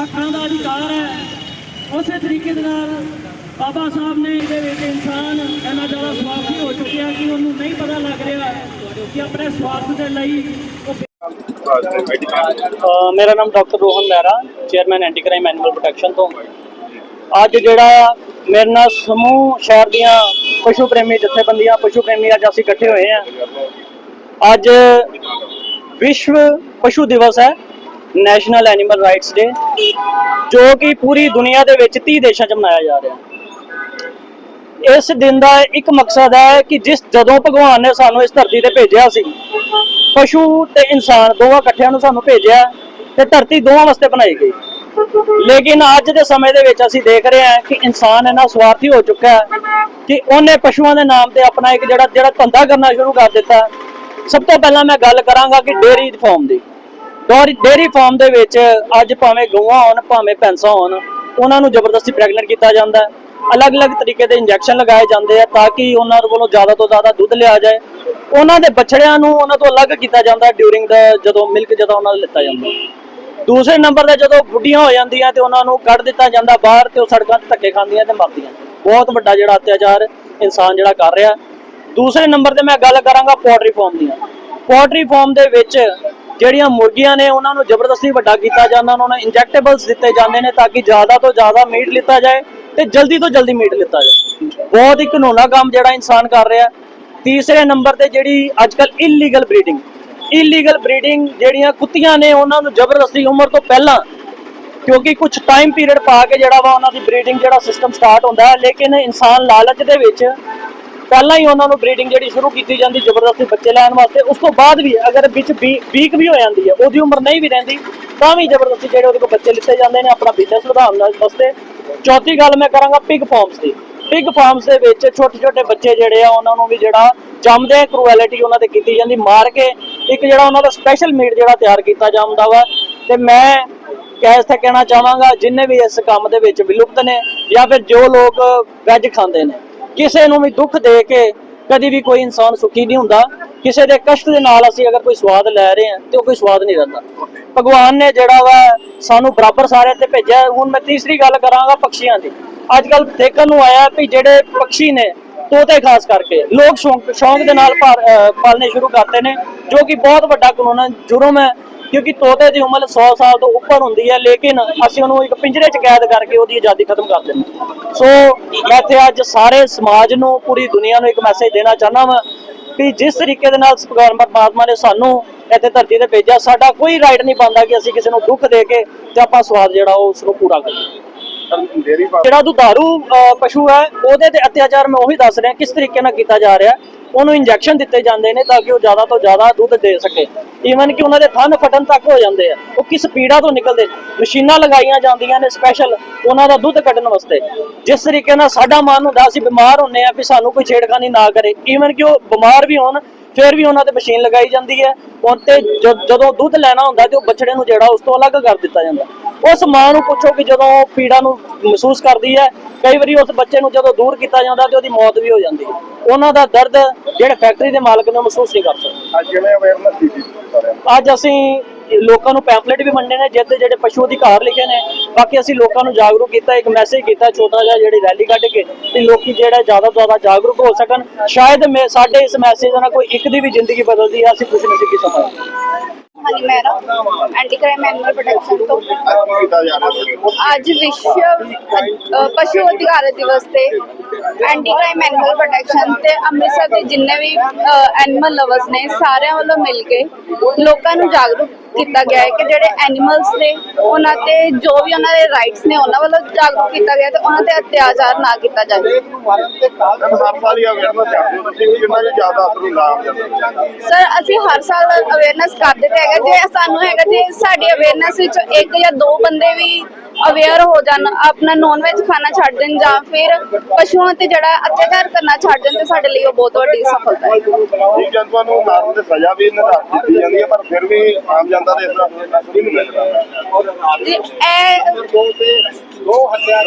ਹੱਕਾਂ ਦਾ ਅਧਿਕਾਰ ਹੈ। ਉਸੇ ਤਰੀਕੇ ਦੇ ਨਾਲ ਬਾਬਾ ਸਾਹਿਬ ਨੇ ਇਹਦੇ ਵਿੱਚ ਇਨਸਾਨ ਇੰਨਾ ਜ਼ਿਆਦਾ ਸਵਾਰਥੀ ਹੋ ਚੁੱਕਿਆ ਕਿ ਉਹਨੂੰ ਨਹੀਂ ਪਤਾ ਲੱਗ ਰਿਹਾ ਕਿ ਆਪਣੇ ਸਵਾਰਥ ਦੇ ਲਈ ਉਹ ਮੇਰਾ ਨਾਮ doctor Rohan Mehra chairman anti crime animal protection ਤੋਂ। ਅੱਜ ਜਿਹੜਾ ਮੇਰੇ ਨਾਲ ਸਮੂਹ ਸ਼ਹਿਰ ਦੀਆਂ ਪਸ਼ੂ ਪ੍ਰੇਮੀ ਜਥੇਬੰਦੀਆਂ ਪਸ਼ੂ ਪ੍ਰੇਮੀ ਅੱਜ ਅਸੀਂ ਇਕੱਠੇ ਹੋਏ ਆ ਅੱਜ ਵਿਸ਼ਵ ਪਸ਼ੂ ਦਿਵਸ ਹੈ। ਨੈਸ਼ਨਲ ਐਨੀਮਲ ਰਾਈਟਸ ਡੇ ਜੋ ਕਿ ਪੂਰੀ ਦੁਨੀਆ ਦੇ ਵਿੱਚ 30 ਦੇਸ਼ਾਂ 'ਚ ਮਨਾਇਆ ਜਾ ਰਿਹਾ। ਹੈ ਇਸ ਦਿਨ ਦਾ ਇੱਕ ਮਕਸਦ ਹੈ ਕਿ ਜਿਸ ਜਦੋਂ ਭਗਵਾਨ ਨੇ ਸਾਨੂੰ ਇਸ ਧਰਤੀ ਤੇ ਭੇਜਿਆ ਸੀ, ਪਸ਼ੂ ਤੇ ਇਨਸਾਨ ਦੋਵਾਂ ਇਕੱਠਿਆਂ ਨੂੰ ਸਾਨੂੰ ਭੇਜਿਆ ਤੇ ਧਰਤੀ ਦੋਵਾਂ ਵਾਸਤੇ ਬਣਾਈ ਗਈ। ਲੇਕਿਨ ਅੱਜ ਦੇ ਸਮੇਂ ਦੇ ਵਿੱਚ ਅਸੀਂ ਦੇਖ ਰਹੇ ਹਾਂ ਕਿ ਇਨਸਾਨ ਇੰਨਾ ਸਵਾਰਥੀ ਹੋ ਚੁੱਕਾ ਹੈ ਕਿ ਉਹਨੇ ਪਸ਼ੂਆਂ ਦੇ ਨਾਮ ਤੇ ਆਪਣਾ ਇੱਕ ਜਿਹੜਾ ਜਿਹੜਾ ਧੰਦਾ ਕਰਨਾ ਸ਼ੁਰੂ ਕਰ ਦਿੱਤਾ। ਸਭ ਤੋਂ ਪਹਿਲਾਂ ਮੈਂ ਗੱਲ ਕਰਾਂਗਾ ਕਿ ਡੇਅਰੀ ਫਾਰਮ ਦੀ। ਡੇਅਰੀ ਡੇਅਰੀ ਫਾਰਮ ਦੇ ਵਿੱਚ ਅੱਜ ਭਾਵੇਂ ਗਊਆਂ ਹੋਣ, ਭਾਵੇਂ ਭੈਂਸਾਂ ਹੋਣ, ਉਹਨਾਂ ਨੂੰ ਜ਼ਬਰਦਸਤੀ ਪ੍ਰੈਗਨੈਂਟ ਕੀਤਾ ਜਾਂਦਾ ਹੈ। ਅਲੱਗ-ਅਲੱਗ ਤਰੀਕੇ ਦੇ ਇੰਜੈਕਸ਼ਨ ਲਗਾਏ ਜਾਂਦੇ ਆ ਤਾਂ ਕਿ ਉਹਨਾਂ ਕੋਲੋਂ ਜ਼ਿਆਦਾ ਤੋਂ ਜ਼ਿਆਦਾ ਦੁੱਧ ਲਿਆ ਜਾਏ। ਉਹਨਾਂ ਦੇ ਬੱਛੜਿਆਂ ਨੂੰ ਉਹਨਾਂ ਤੋਂ ਅਲੱਗ ਕੀਤਾ ਜਾਂਦਾ ਡਿਊਰਿੰਗ ਦਾ ਜਦੋਂ ਮਿਲਕ ਜਦੋਂ ਉਹਨਾਂ ਦਾ ਲਿੱਤਾ ਜਾਂਦਾ ਦੂਸਰੇ ਨੰਬਰ ਤੇ ਜਦੋਂ ਬੁੱਢੀਆਂ ਹੋ ਜਾਂਦੀਆਂ ਤੇ ਉਹਨਾਂ ਨੂੰ ਕੱਢ ਦਿੱਤਾ ਜਾਂਦਾ ਬਾਹਰ ਤੇ ਉਹ ਸੜਕਾਂ ਤੇ ਧੱਕੇ ਖਾਂਦੀਆਂ ਤੇ ਮਰਦੀਆਂ। ਬਹੁਤ ਵੱਡਾ ਜਿਹੜਾ ਅਤਿਆਚਾਰ ਇਨਸਾਨ ਜਿਹੜਾ ਕਰ ਰਿਹਾ। ਦੂਸਰੇ ਨੰਬਰ ਤੇ ਮੈਂ ਗੱਲ ਕਰਾਂਗਾ ਪੋਲਟਰੀ ਫਾਰਮ ਦੀ। ਪੋਲਟਰੀ ਫਾਰਮ ਦੇ ਵਿੱਚ ਜਿਹੜੀਆਂ ਮੁਰਗੀਆਂ ਨੇ ਉਹਨਾਂ ਨੂੰ ਜ਼ਬਰਦਸਤੀ ਵੱਡਾ ਕੀਤਾ ਜਾਂਦਾ, ਉਹਨਾਂ ਨੂੰ ਇੰਜੈਕਟੇਬਲਸ ਦਿੱਤੇ ਜਾਂਦੇ ਨੇ ਤਾਂ ਕਿ ਜ਼ਿਆਦਾ ਤੋਂ ਜ਼ਿਆਦਾ ਮੀਟ ਲਿੱਤਾ ਜਾਏ ਤੇ ਜਲਦੀ ਤੋਂ ਜਲਦੀ ਮੀਟ ਲਿੱਤਾ ਜਾਏ। ਬਹੁਤ ਹੀ ਘਨੋਨਾ ਕੰਮ ਜਿਹੜਾ ਇਨਸਾਨ ਕਰ ਰਿਹਾ। ਤੀਸਰੇ ਨੰਬਰ ਤੇ ਜਿਹੜੀ ਅੱਜਕੱਲ ਇਲੀਗਲ ਬਰੀਡਿੰਗ ਇਲੀਗਲ ਬਰੀਡਿੰਗ ਜਿਹੜੀਆਂ ਕੁੱਤੀਆਂ ਨੇ ਉਹਨਾਂ ਨੂੰ ਜ਼ਬਰਦਸਤੀ ਉਮਰ ਤੋਂ ਪਹਿਲਾਂ, ਕਿਉਂਕਿ ਕੁਝ ਟਾਈਮ ਪੀਰੀਅਡ ਪਾ ਕੇ ਜਿਹੜਾ ਵਾ ਉਹਨਾਂ ਦੀ ਬਰੀਡਿੰਗ ਜਿਹੜਾ ਸਿਸਟਮ ਸਟਾਰਟ ਹੁੰਦਾ ਹੈ, ਲੇਕਿਨ ਇਨਸਾਨ ਲਾਲਚ ਦੇ ਵਿੱਚ ਪਹਿਲਾਂ ਹੀ ਉਹਨਾਂ ਨੂੰ ਬਰੀਡਿੰਗ ਜਿਹੜੀ ਸ਼ੁਰੂ ਕੀਤੀ ਜਾਂਦੀ ਜ਼ਬਰਦਸਤੀ ਬੱਚੇ ਲੈਣ ਵਾਸਤੇ, ਉਸ ਤੋਂ ਬਾਅਦ ਵੀ ਅਗਰ ਵਿੱਚ ਵੀਕ ਵੀ ਹੋ ਜਾਂਦੀ ਹੈ, ਉਹਦੀ ਉਮਰ ਨਹੀਂ ਵੀ ਰਹਿੰਦੀ, ਤਾਂ ਵੀ ਜ਼ਬਰਦਸਤੀ ਜਿਹੜੇ ਉਹਦੇ ਕੋਲ ਬੱਚੇ ਲਿੱਤੇ ਜਾਂਦੇ ਨੇ ਆਪਣਾ ਬਿਜ਼ਨਸ ਵਧਾਉਣ ਨਾਲ ਵਾਸਤੇ। ਚੌਥੀ ਗੱਲ ਮੈਂ ਕਰਾਂਗਾ ਪਿਗ ਫਾਰਮਸ ਦੀ। ਪਿਗ ਫਾਰਮਸ ਦੇ ਵਿੱਚ ਛੋਟੇ ਛੋਟੇ ਬੱਚੇ ਜਿਹੜੇ ਆ, ਉਹਨਾਂ ਨੂੰ ਵੀ ਜਿਹੜਾ ਜੰਮਦੇ ਕਰੂਐਲਿਟੀ ਉਹਨਾਂ ਤੇ ਕੀਤੀ ਜਾਂਦੀ, ਮਾਰ ਕੇ ਇੱਕ ਜਿਹੜਾ ਉਹਨਾਂ ਦਾ ਸਪੈਸ਼ਲ ਮੀਟ ਜਿਹੜਾ ਤਿਆਰ ਕੀਤਾ ਜਾਂਦਾ ਵਾ। ਤੇ ਮੈਂ ਕੈਸ ਤੇ ਕਹਿਣਾ ਚਾਹਾਂਗਾ, ਜਿੰਨੇ ਵੀ ਇਸ ਕੰਮ ਦੇ ਵਿੱਚ ਵਿਲੁਪਤ ਨੇ ਜਾਂ ਫਿਰ ਜੋ ਲੋਕ ਵੈਜ ਖਾਂਦੇ ਨੇ ਕਿਸੇ ਨੂੰ ਵੀ ਦੁੱਖ ਦੇ ਕੇ ਕਦੀ ਵੀ ਕੋਈ ਇਨਸਾਨ ਸੁਖੀ ਨਹੀਂ ਹੁੰਦਾ, ਕਿਸੇ ਦੇ ਕਸ਼ਟ ਦੇ ਨਾਲ ਅਸੀਂ ਅਗਰ ਕੋਈ ਸਵਾਦ ਲੈ ਰਹੇ ਹਾਂ ਤੇ ਉਹ ਕੋਈ ਸਵਾਦ ਨਹੀਂ ਰਹਿੰਦਾ। ਭਗਵਾਨ ਨੇ ਜਿਹੜਾ ਵਾ ਸਾਨੂੰ ਬਰਾਬਰ ਸਾਰਿਆਂ ਤੇ ਭੇਜਿਆ, ਹੁਣ ਮੈਂ ਤੀਸਰੀ ਗੱਲ ਕਰਾਂਗਾ ਪੰਛੀਆਂ ਦੀ। ਅੱਜ ਕੱਲ ਦੇਖਣ ਨੂੰ ਆਇਆ ਵੀ ਜਿਹੜੇ ਪੰਛੀ ਨੇ ਤੋਤੇ ਖਾਸ ਕਰਕੇ ਲੋਕ ਸ਼ੌਂਕ ਸ਼ੌਂਕ ਦੇ ਨਾਲ ਪਾਲ- ਪਾਲਣੇ ਸ਼ੁਰੂ ਕਰਦੇ ਨੇ, ਜੋ ਕਿ ਬਹੁਤ ਵੱਡਾ ਕਾਨੂੰਨ ਜੁਰਮ ਹੈ। ਕਿਉਂਕਿ ਤੋਤੇ ਦੀ ਉਮਰ 100 ਸਾਲ ਤੋਂ ਉੱਪਰ ਹੁੰਦੀ ਹੈ, ਲੇਕਿਨ ਅਸੀਂ ਉਹਨੂੰ ਇੱਕ ਪਿੰਜਰੇ 'ਚ ਕੈਦ ਕਰਕੇ ਉਹਦੀ ਆਜ਼ਾਦੀ ਖਤਮ ਕਰ ਦਿੰਦੇ ਸੋ ਮੈਂ ਇੱਥੇ ਅੱਜ ਸਾਰੇ ਸਮਾਜ ਨੂੰ, ਪੂਰੀ ਦੁਨੀਆ ਨੂੰ ਇੱਕ ਮੈਸੇਜ ਦੇਣਾ ਚਾਹੁੰਦਾ ਵਾਂ ਕਿ ਜਿਸ ਤਰੀਕੇ ਦੇ ਨਾਲ ਭਗਵਾਨ ਪਰਮਾਤਮਾ ਨੇ ਸਾਨੂੰ ਇੱਥੇ ਧਰਤੀ ਤੇ ਭੇਜਿਆ, ਸਾਡਾ ਕੋਈ ਰਾਈਟ ਨਹੀਂ ਬਣਦਾ ਕਿ ਅਸੀਂ ਕਿਸੇ ਨੂੰ ਦੁੱਖ ਦੇ ਕੇ ਤੇ ਆਪਾਂ ਸਵਾਦ ਜਿਹੜਾ ਉਹ ਉਸ ਨੂੰ ਪੂਰਾ ਕਰੀਏ। ਜਿਹੜਾ ਦੁਧਾਰੂ ਪਸ਼ੂ ਹੈ, ਉਹਦੇ ਤੇ ਅਤਿਆਚਾਰ ਮੈਂ ਉਹੀ ਦੱਸ ਰਿਹਾ, ਕਿਸ ਤਰੀਕੇ ਨਾਲ ਕੀਤਾ ਜਾ ਰਿਹਾ। ਉਹਨੂੰ ਇੰਜੈਕਸ਼ਨ ਦਿੱਤੇ ਜਾਂਦੇ ਨੇ ਤਾਂ ਕਿ ਉਹ ਜ਼ਿਆਦਾ ਤੋਂ ਜ਼ਿਆਦਾ ਦੁੱਧ ਦੇ ਸਕੇ। ਈਵਨ ਕਿ ਉਹਨਾਂ ਦੇ ਥਣ ਫਟਣ ਤੱਕ ਹੋ ਜਾਂਦੇ ਆ। ਉਹ ਕਿਸ ਪੀੜਾ ਤੋਂ ਨਿਕਲਦੇ? ਮਸ਼ੀਨਾਂ ਲਗਾਈਆਂ ਜਾਂਦੀਆਂ ਨੇ ਸਪੈਸ਼ਲ ਉਹਨਾਂ ਦਾ ਦੁੱਧ ਕੱਢਣ ਵਾਸਤੇ। ਜਿਸ ਤਰੀਕੇ ਨਾਲ ਸਾਡਾ ਮਨ ਹੁੰਦਾ, ਅਸੀਂ ਬਿਮਾਰ ਹੁੰਨੇ ਆ ਵੀ ਸਾਨੂੰ ਕੋਈ ਛੇੜਖਾਨੀ ਨਾ ਕਰੇ। ਈਵਨ ਕਿ ਉਹ ਬਿਮਾਰ ਵੀ ਹੋਣ, ਫਿਰ ਵੀ ਉਹਨਾਂ ਤੇ ਮਸ਼ੀਨ ਲਗਾਈ ਜਾਂਦੀ ਹੈ। ਉਹ ਤੇ ਜ- ਜਦੋਂ ਦੁੱਧ ਲੈਣਾ ਹੁੰਦਾ ਤੇ ਉਹ ਬਛੜੇ ਨੂੰ ਜਿਹੜਾ ਉਸ ਤੋਂ ਅਲੱਗ ਕਰ ਦਿੱਤਾ ਜਾਂਦਾ। ਉਸ ਮਾਂ ਨੂੰ ਪੁੱਛੋ ਕਿ ਜਦੋਂ ਪੀੜਾ ਨੂੰ ਮਹਿਸੂਸ ਕਰਦੀ ਹੈ ਕਈ ਵਾਰੀ ਉਸ ਬੱਚੇ ਨੂੰ ਜਦੋਂ ਦੂਰ ਕੀਤਾ ਜਾਂਦਾ ਤੇ ਉਹਦੀ ਮੌਤ ਵੀ ਹੋ ਜਾਂਦੀ ਹੈ। ਉਹਨਾਂ ਦਾ ਦਰਦ ਜਿਹੜੇ ਫੈਕਟਰੀ ਦੇ ਮਾਲਕ ਨੇ ਮਹਿਸੂਸ ਨਹੀਂ ਕਰ ਸਕਦੇ। ਅੱਜ ਕਿਵੇਂ ਅਵੇਅਰਨੈਸ ਨੂੰ? ਅੱਜ ਅਸੀਂ ਲੋਕਾਂ ਨੂੰ ਪੈਂਫਲੇਟ ਵੀ ਵੰਡੇ ਨੇ ਜਿੱਤੇ ਜਿਹੜੇ ਪਸ਼ੂ ਅਧਿਕਾਰ ਲਿਖੇ ਨੇ। ਬਾਕੀ ਅਸੀਂ ਲੋਕਾਂ ਨੂੰ ਜਾਗਰੂਕ ਕੀਤਾ, ਇੱਕ ਮੈਸੇਜ ਕੀਤਾ ਛੋਟਾ ਜਿਹਾ ਜਿਹੜੀ ਰੈਲੀ ਕੱਢ ਕੇ ਤੇ ਲੋਕੀ ਜਿਹੜਾ ਜ਼ਿਆਦਾ ਤੋਂ ਜ਼ਿਆਦਾ ਜਾਗਰੂਕ ਹੋ ਸਕਣ। ਸ਼ਾਇਦ ਸਾਡੇ ਇਸ ਮੈਸੇਜ ਨਾਲ ਕੋਈ ਇੱਕ ਦੀ ਵੀ ਜ਼ਿੰਦਗੀ ਬਦਲਦੀ ਹੈ, ਅਸੀਂ ਕੁਝ ਨਹੀਂ ਸੀ ਸਮਝਦੇ ਹਾਂਜੀ ਮੇਰਾ ਐਂਟੀ ਕ੍ਰਾਈਮ ਐਨੀਮਲ ਪ੍ਰੋਟੈਕਸ਼ਨ ਤੋਂ ਅੱਜ ਵਿਸ਼ਵ ਪਸ਼ੂ ਅਧਿਕਾਰ ਦਿਵਸ ਤੇ ਐਂਟੀ ਕ੍ਰਾਈਮ ਐਨੀਮਲ ਪ੍ਰੋਟੈਕਸ਼ਨ ਤੇ ਅੰਮ੍ਰਿਤਸਰ ਦੇ ਜਿੰਨੇ ਵੀ ਐਨੀਮਲ ਲਵਰਸ ਨੇ, ਸਾਰਿਆਂ ਵੱਲੋਂ ਮਿਲ ਕੇ ਲੋਕਾਂ ਨੂੰ ਜਾਗਰੂਕ ਕੀਤਾ ਗਿਆ ਹੈ ਕਿ ਜਿਹੜੇ ਐਨੀਮਲਸ ਨੇ ਉਹਨਾਂ ਤੇ ਜੋ ਵੀ ਉਹਨਾਂ ਦੇ ਰਾਈਟਸ ਨੇ ਉਹਨਾਂ ਵੱਲੋਂ ਜਾਗਰੂਕ ਕੀਤਾ ਗਿਆ ਤੇ ਉਹਨਾਂ ਤੇ ਅਤਿਆਚਾਰ ਨਾ ਕੀਤਾ ਜਾਵੇ। ਸਰ ਅਸੀਂ ਹਰ ਸਾਲ ਅਵੇਅਰਨੈਸ ਕਰਦੇ ਤੇ ਹੈਗੇ ਜੇ ਸਾਨੂੰ ਹੈਗਾ ਜੇ ਸਾਡੀ ਅਵੇਅਰਨੈਸ ਵਿੱਚ ਇੱਕ ਜਾਂ ਦੋ ਬੰਦੇ ਵੀ ਅਵੇਅਰ ਹੋ ਜਾਣ ਆਪਣਾ ਨੌਨ ਵੈਜ ਖਾਣਾ ਛੱਡ ਦੇਣ ਜਾਂ ਫਿਰ ਪਸ਼ੂਆਂ ਤੇ ਜਿਹੜਾ ਅਤਿਆਚਾਰ ਕਰਨਾ ਛੱਡ ਦੇਣ ਤੇ ਸਾਡੇ ਲਈ ਉਹ ਬਹੁਤ ਵੱਡੀ ਸਫਲਤਾ ਹੈ। ਜੀਵ ਜੰਤੂਆਂ ਨੂੰ ਮਾਰਨ ਦੀ ਸਜ਼ਾ ਵੀ ਨਿਰਧਾਰਿਤ ਕੀਤੀ ਜਾਂਦੀ ਹੈ ਪਰ ਫਿਰ ਵੀ ਆਮ ਜਨਤਾ ਦੇ ਇਸ ਦਾ ਨਹੀਂ ਮਿਲਦਾ ਜੀ ਇਹ ਦੋ ਹੱਤਿਆ